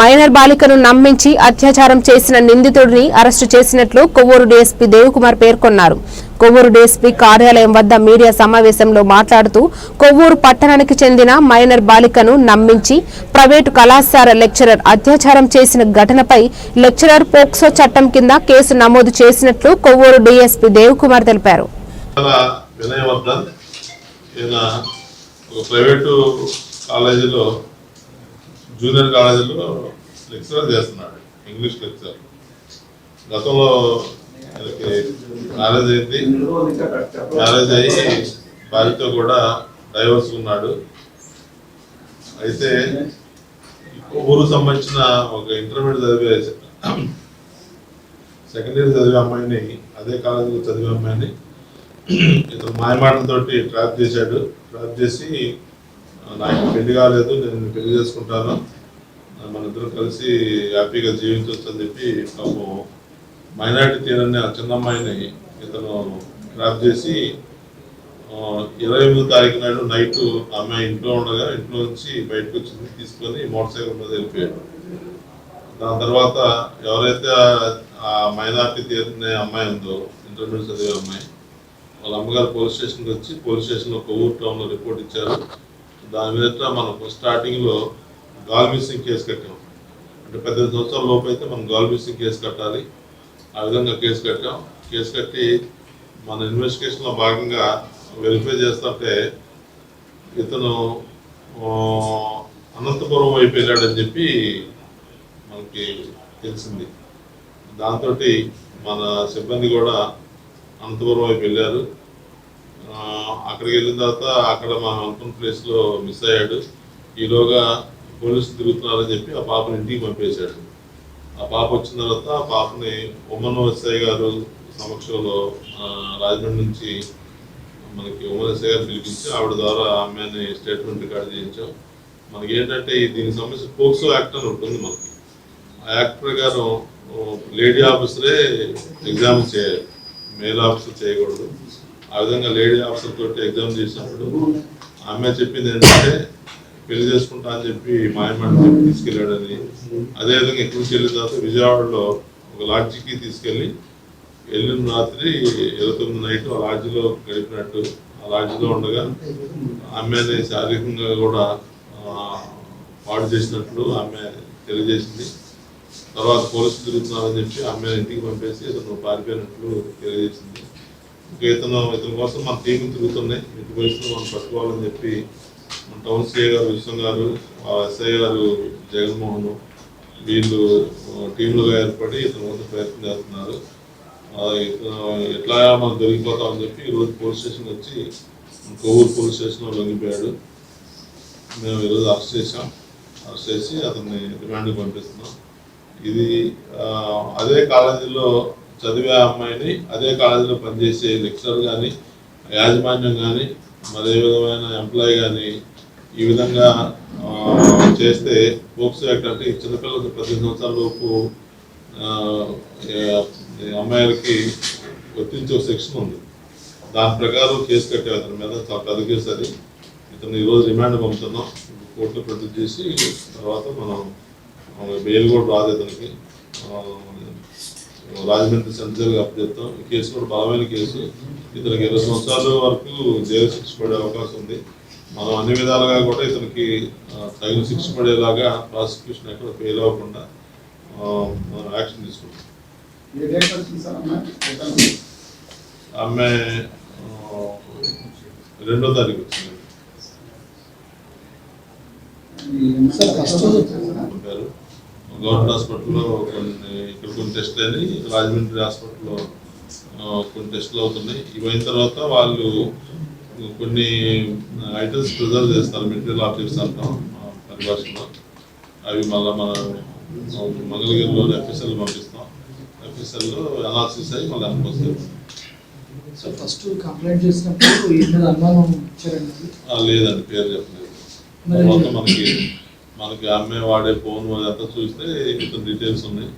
Minor బాలికను నమ్మించి అత్యాచారం చేసిన నిందితుడిని అరెస్టు చేసినట్లు కొవ్వూరు డీఎస్పీ దేవకుమార్ పేర్కొన్నారు. కొవ్వూరు డీఎస్పీ కార్యాలయం వద్ద మీడియా సమావేశంలో మాట్లాడుతూ కొవ్వూరు పట్టణానికి చెందిన మైనర్ బాలికను నమ్మించి ప్రైవేటు కళాశాల లెక్చరర్ అత్యాచారం చేసిన ఘటనపై లెక్చరర్ పోక్సో చట్టం కింద కేసు నమోదు చేసినట్లు కొవ్వూరు డీఎస్పీ దేవకుమార్ తెలిపారు. ఒక ప్రైవేటు కాలేజీలో జూనియర్ కాలేజీలో లెక్చరర్ చేస్తున్నాడు ఇంగ్లీష్ లెక్చర్ గతంలో ఆయనకి మ్యారేజ్ అయింది. మ్యారేజ్ అయ్యి భార్యతో కూడా డైవర్స్ ఉన్నాడు. అయితే ఊరు సంబంధించిన ఒక ఇంటర్మీడియట్ చదివే సెకండ్ ఇయర్ చదివే అమ్మాయిని అదే కాలేజీలో చదివే అమ్మాయిని ఇతను మాయమాటలతోటి ట్రాప్ చేశాడు. ట్రాప్ చేసి నాకు పెళ్ళి కాలేదు నేను పెళ్ళి చేసుకుంటాను. మనిద్దరం కలిసి హ్యాపీగా జీవించవచ్చు అని చెప్పి పాపం మైనార్టీ తీరని ఆ చిన్న అమ్మాయిని ఇతను ట్రాప్ చేసి ఇరవై ఎనిమిది తారీఖు నాడు నైట్ ఆమె ఇంట్లో ఉండగా ఇంట్లో నుంచి బయటకు వచ్చింది తీసుకొని మోటార్ సైకిల్ మీద వెళ్ళిపోయాడు. దాని తర్వాత ఎవరైతే ఆ- ఆ మైనార్టీ తీరిన అమ్మాయి ఉందో ఇంటర్మీడియట్ చదివే అమ్మాయి వాళ్ళ అమ్మగారు పోలీస్ స్టేషన్కి వచ్చి పోలీస్ స్టేషన్లో కొవ్వూరు టౌన్లో రిపోర్ట్ ఇచ్చారు. దాని మీద మనం స్టార్టింగ్లో గాల్ మిస్సింగ్ కేసు కట్టాం. అంటే పద్దెనిమిది సంవత్సరాల లోపు అయితే మనం గాల్ మిస్సింగ్ కేసు కట్టాలి. ఆ విధంగా కేసు కట్టాం. కేసు కట్టి మన ఇన్వెస్టిగేషన్లో భాగంగా వెరిఫై చేస్తుంటే ఇతను అనంతపురం వైపు వెళ్ళాడని చెప్పి మనకి తెలిసింది. దాంతో మన సిబ్బంది కూడా అనంతపురం వైపు వెళ్ళారు. అక్కడికి వెళ్ళిన తర్వాత అక్కడ మా అనుకున్న ప్లేస్లో మిస్ అయ్యాడు. ఈలోగా పోలీసులు తిరుగుతున్నారని చెప్పి ఆ పాపని ఇంటికి పంపేశాడు. ఆ పాప వచ్చిన తర్వాత ఆ పాపని ఉమ్మన్ ఎస్ఐ గారు సమక్షంలో రాజమండ్రి నుంచి మనకి ఉమ్మన్ ఎస్ఐ గారు పిలిపించి ఆవిడ ద్వారా ఆ అమ్మాయిని స్టేట్మెంట్ రికార్డ్ చేయించాం. మనకి ఏంటంటే దీనికి సంబంధించి పోక్సో యాక్ట్ అని ఉంటుంది మనకి. ఆ యాక్ట్ ప్రకారం లేడీ ఆఫీసరే ఎగ్జామ్ చేయాలి. మేల్ ఆఫీసర్ చేయకూడదు. ఆ విధంగా లేడీ ఆఫీసర్ తోటి ఎగ్జామ్ చేసినప్పుడు ఆమె చెప్పింది ఏంటంటే పెళ్ళి చేసుకుంటా అని చెప్పి మాయమాట చెప్పి తీసుకెళ్ళాడని. అదేవిధంగా ఇక్కడి వెళ్ళిన తర్వాత విజయవాడలో ఒక లాడ్జికి తీసుకెళ్ళి వెళ్ళిన రాత్రి ఇరవై తొమ్మిది నైట్ ఆ లాడ్జిలో గడిపినట్టు. ఆ లాడ్జిలో ఉండగా ఆమెని శారీరకంగా కూడా పాడు చేసినట్లు ఆమె తెలియజేసింది. తర్వాత పోలీసులు తిరుగుతున్నారని చెప్పి ఆమె ఇంటికి పంపేసి ఇతను పారిపోయినట్లు తెలియజేసింది. ఇతను ఇతని కోసం మన టీం తిరుగుతున్నాయి ఇటు వయసులో మనం పట్టుకోవాలని చెప్పి మన టౌన్ సిఐ గారు విశ్వం గారు ఆ ఎస్ఐ గారు జగన్మోహన్ వీళ్ళు టీంలుగా ఏర్పడి ఇతని కోసం ప్రయత్నం చేస్తున్నారు. ఎట్లా మనం దొరికిపోతామని చెప్పి ఈరోజు పోలీస్ స్టేషన్ వచ్చి కొవ్వూరు పోలీస్ స్టేషన్లో లొంగిపోయాడు. మేము ఈరోజు అరెస్ట్ చేసాం అరెస్ట్ చేసి అతన్ని రిమాండ్కి పంపిస్తున్నాం. ఇది అదే కాలేజీలో చదివే అమ్మాయిని అదే కాలేజీలో పనిచేసే లెక్చరర్ కానీ యాజమాన్యం కానీ మరే విధమైన ఎంప్లాయీ కానీ ఈ విధంగా చేస్తే పోక్సో యాక్ట్ అంటే చిన్నపిల్లలకి చిన్నపిల్లలకు పద్దెనిమిది సంవత్సరాల లోపు అమ్మాయిలకి వర్తించే ఒక సెక్షన్ ఉంది. దాని ప్రకారం కేసు కట్టే అతని మీద చాలా పెద్ద కేసు అది. ఇతను ఈరోజు రిమాండ్ పంపుతున్నాం. కోర్టులో ప్రొడ్యూస్ చేసి తర్వాత మనం బెయిల్ కూడా రాదు ఇతనికి. రాజమండ్రి సెంట్రల్గా అప్పచెప్తాం ఈ కేసు కూడా బలమైన కేసు. ఇతనికి ఇరవై సంవత్సరాల వరకు జైలు శిక్ష పడే అవకాశం ఉంది. మనం అన్ని విధాలుగా కూడా ఇతనికి తగిన శిక్ష పడేలాగా ప్రాసిక్యూషన్ ఎక్కడ ఫెయిల్ అవ్వకుండా మనం యాక్షన్ తీసుకుంటాం. ఆమె రెండో తారీఖు వచ్చింది. గవర్నమెంట్ హాస్పిటల్లో కొన్ని ఇక్కడ కొన్ని టెస్ట్ అని రాజమండ్రి హాస్పిటల్లో కొన్ని టెస్టులు అవుతున్నాయి. ఇవి అయిన తర్వాత వాళ్ళు కొన్ని ఐటమ్స్ ప్రిజర్వ్ చేస్తారు మెటీరియల్ ఆఫీస్ అంటాం పరిభాషలో. అవి మళ్ళీ మన మంగళగిరిలో ఎఫ్ఎస్ఎల్ పంపిస్తాం. ఎఫ్ఎస్ఎల్లో అనాలిసిస్ అయ్యి మళ్ళీ అనుకొస్తాయి సార్ ఫస్ట్ కంప్లైంట్ చేసినప్పుడు అనుమానం లేదండి పేరు చెప్పలేదు. తర్వాత మనకి మనకి అమ్మాయి వాడే ఫోన్ అదంతా చూస్తే ఇతని డీటెయిల్స్ ఉన్నాయి.